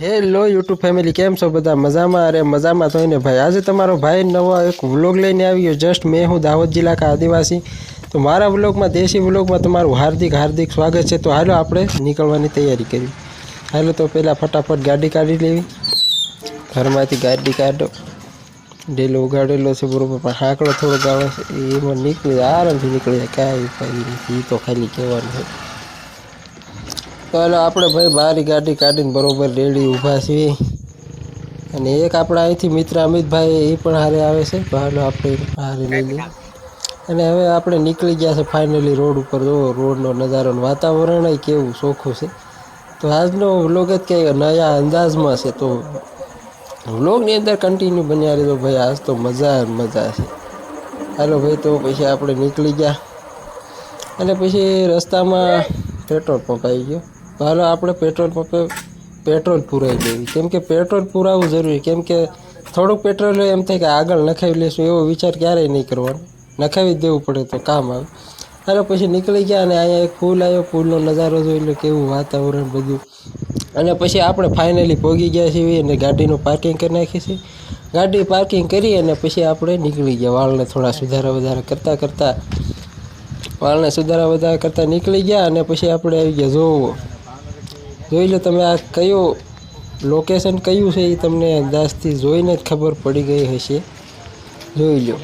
Hello YouTube family કેમ છો બધા? મજામાં? અરે, મજામાં થઈને ભાઈ. આજે તમારો ભાઈ નવો એક વ્લોગ લઈને આવ્યો. જસ્ટ મેં હું દાહોદ જિલ્લા કા આદિવાસી. તો મારા વ્લોગમાં દેશી વ્લોગમાં તમારું હાર્દિક હાર્દિક સ્વાગત છે. તો હાલો આપણે નીકળવાની તૈયારી કરી હાલો તો પહેલાં ફટાફટ ગાડી કાઢી લેવી. ઘરમાંથી ગાડી કાઢો. ડેલો ઉગાડેલો છે બરોબર, પણ હાંકડો થોડો ગાળો છે. એમાં નીકળી, આરામથી નીકળી જાય. કાંઈ ભાઈ એ તો ખાલી કહેવાનું છે. તો હાલો આપણે ભાઈ બારી ગાડી કાઢીને બરોબર રેડી ઊભા છીએ. અને એક આપણા અહીંથી મિત્ર અમિતભાઈ એ પણ હારે આવે છે. બહારનો આપણે હારે લઈ લઈએ. અને હવે આપણે નીકળી ગયા છે ફાઇનલી રોડ ઉપર. જો રોડનો નજારો વાતાવરણ કેવું ચોખ્ખું છે. તો આજનો વ્લોગ જ કંઈક નયા અંદાજમાં છે. તો વ્લોગની અંદર કન્ટિન્યુ બન્યા રહેજો ભાઈ. આજ તો મજા મજા છે. હાલો ભાઈ, તો પછી આપણે નીકળી ગયા. અને પછી રસ્તામાં પેટ્રોલ પંપ આવી ગયો. હાલો, આપણે પેટ્રોલ પંપે પેટ્રોલ પુરાવી દેવી. કેમ કે પેટ્રોલ પુરાવવું જરૂરી. કેમ કે થોડુંક પેટ્રોલ એમ થાય કે આગળ નખાવી લઈશું એવો વિચાર ક્યારેય નહીં કરવાનો. નખાવી દેવું પડે તો કામ આવે. હાલો, પછી નીકળી ગયા અને અહીંયા એક પુલ આવ્યો. પુલનો નજારો જોઈ લો, કેવું વાતાવરણ બધું. અને પછી આપણે ફાઇનલી પહોંચી ગયા છીએ અને ગાડીનું પાર્કિંગ કરી નાખી છે. ગાડી પાર્કિંગ કરી અને પછી આપણે નીકળી ગયા. વાળને થોડા સુધારા વધારા કરતાં કરતાં, વાળને સુધારા વધારા કરતાં નીકળી ગયા અને પછી આપણે આવી ગયા જોવો. જોઈ લો તમે આ કયું લોકેશન કયું છે એ તમને અંદાજથી જોઈને જ ખબર પડી ગઈ હશે. જોઈ લો.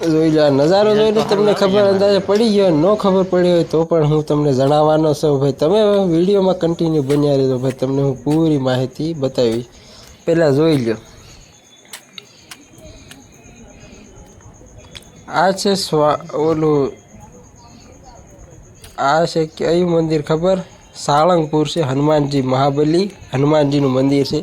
જોઈ લો નજારો જોઈને તમને ખબર અંદાજે પડી ગયો ન ખબર પડી હોય તો પણ હું તમને જણાવવાનો છું. ભાઈ તમે વિડીયોમાં કન્ટિન્યુ બન્યા રહેજો. ભાઈ તમને હું પૂરી માહિતી બતાવીશ. પહેલાં જોઈ લો. આ છે સ્વા ઓલું આ છે કયું મંદિર ખબર? સાળંગપુર છે, હનુમાનજી મહાબલી, હનુમાનજીનું મંદિર છે.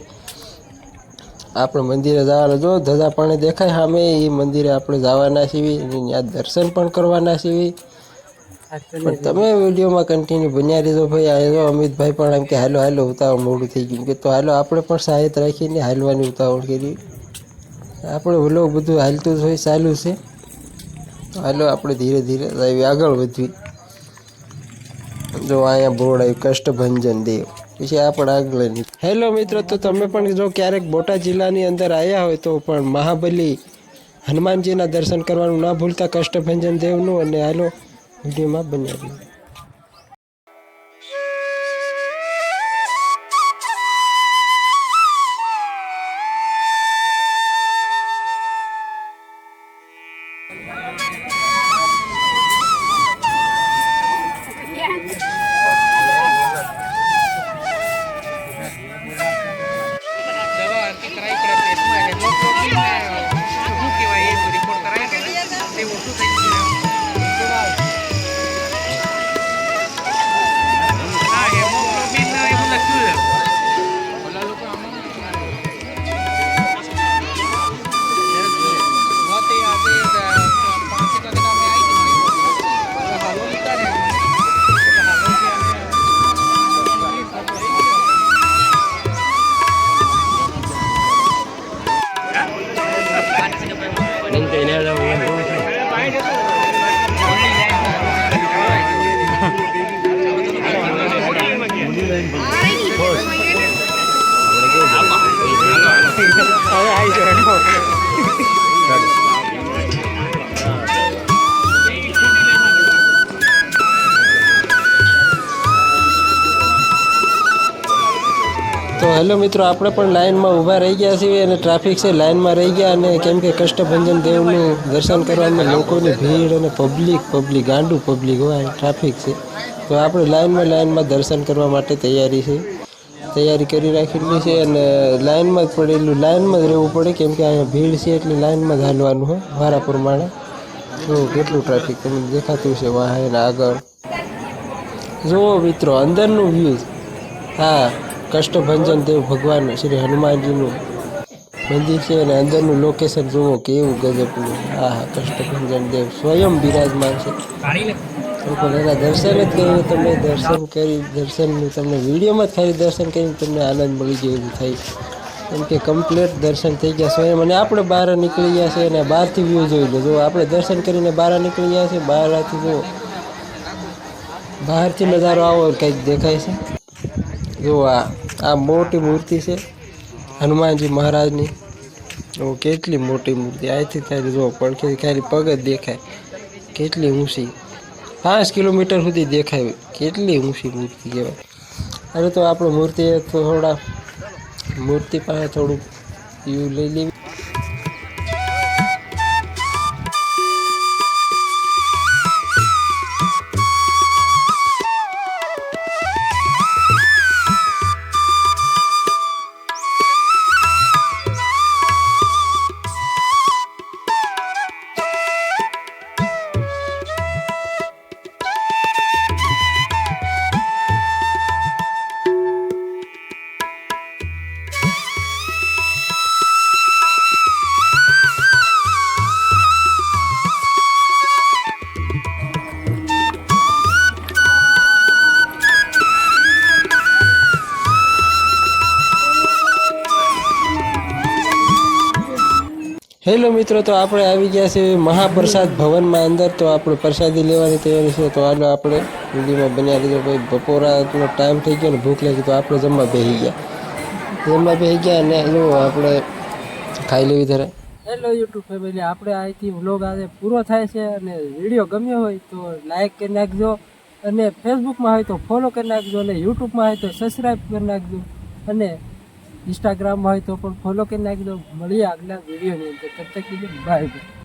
આપણે મંદિરે જવાનું જો ધજા પાણી દેખાય સામે એ મંદિરે આપણે જવાના છીએ ત્યાં દર્શન પણ કરવાના છીએ. પણ તમે વિડીયોમાં કન્ટિન્યુ બન્યા રહેજો ભાઈ આવ્યો અમિતભાઈ પણ એમ કે હાલો હાલો, ઉતાવળ મોડું થઈ ગયું. કે તો હાલો, આપણે પણ સાહેત રાખીને હાલવાની ઉતાવળ કરી. આપણે વ્લોગ બધું હાલતું જ હોય, ચાલુ છે. હાલો, આપણે ધીરે ધીરે આગળ વધવી જો અહીંયા બોર્ડ આવ્યું કષ્ટભંજન દેવ. પછી પણ આગળ હેલો મિત્રો, તો તમે પણ જો ક્યારેક બોટાદ જિલ્લાની અંદર આવ્યા હોય તો પણ મહાબલી હનુમાનજીના દર્શન કરવાનું ના ભૂલતા કષ્ટભંજન દેવનું અને હાલો વિડીયોમાં બન્યા રહ્યું તો હેલો મિત્રો, આપણે પણ લાઇનમાં ઊભા રહી ગયા છીએ અને ટ્રાફિક છે, લાઇનમાં રહી ગયા અને કેમ કે કષ્ટભંજન દેવનું દર્શન કરવામાં લોકોની ભીડ અને પબ્લિક પબ્લિક ગાંડું પબ્લિક હોય, ટ્રાફિક છે. તો આપણે લાઇનમાં લાઇનમાં દર્શન કરવા માટે તૈયારી છે. તૈયારી કરી રાખેલી છે અને લાઇનમાં જ પડેલું, લાઇનમાં જ રહેવું પડે કેમ કે અહીંયા ભીડ છે એટલે લાઇનમાં જ હાલવાનું હોય વારા પ્રમાણે. તો કેટલું ટ્રાફિક તમને દેખાતું છે વાહન આગળ. જુઓ મિત્રો, અંદરનું વ્યૂઝ હા. કષ્ટભંજન દેવ ભગવાન શ્રી હનુમાનજીનું મંદિર છે અને અંદરનું લોકેશન જુઓ કેવું ગજબનું. હા હા કષ્ટભંજન દેવ સ્વયં બિરાજમાન છે. તો એના દર્શન જ કરીને તમને દર્શન કરી, દર્શનનું તમને વિડીયોમાં જ ખાલી દર્શન કરીને તમને આનંદ મળી ગયો એવું થાય. કેમ કે કમ્પ્લીટ દર્શન થઈ ગયા સ્વયં અને આપણે બહાર નીકળી ગયા છે અને બહારથી વ્યૂ જોઈ લો. જો આપણે દર્શન કરીને બહાર નીકળી ગયા છે બહારથી જો બહારથી નજારો આવો કંઈક દેખાય છે. જો આ આ મોટી મૂર્તિ છે. હનુમાનજી મહારાજની. જો કેટલી મોટી મૂર્તિ. અહીંથી ત્યારે જો પડખેથી ખાલી પગ જ દેખાય. કેટલી ઊંચી. પાંચ કિલોમીટર સુધી દેખાય. કેટલી ઊંચી મૂર્તિ કહેવાય. અરે તો આપણે મૂર્તિ થોડા, મૂર્તિ પાસે થોડું એવું લઈ લેવી. હેલો મિત્રો, તો આપણે આવી ગયા છે મહાપ્રસાદ ભવનમાં અંદર. તો આપણે પ્રસાદી લેવાની તૈયારી છે. તો હાલો આપણે વિડીયોમાં બન્યા લીધો ભાઈ બપોરાનો ટાઈમ થઈ ગયો ને ભૂખ લાગી, તો આપણે જમવા બેસી ગયા. જમવા બેસી ગયા અને જો આપણે ખાઈ લેવી ધરે હેલો યુટ્યુબ ફેમિલી આપણે અહીંથી વ્લોગ આજે પૂરો થાય છે અને વીડિયો ગમ્યો હોય તો લાઇક કરી નાખજો. અને ફેસબુકમાં હોય તો ફોલો કરી નાખજો અને યુટ્યુબમાં હોય તો સબસ્ક્રાઈબ કરી નાખજો. અને ઇન્સ્ટાગ્રામમાં હોય તો પણ ફોલો કરી દો મળીએ આગલા વિડીયોની અંદર. કરતા કીધું બાય બાય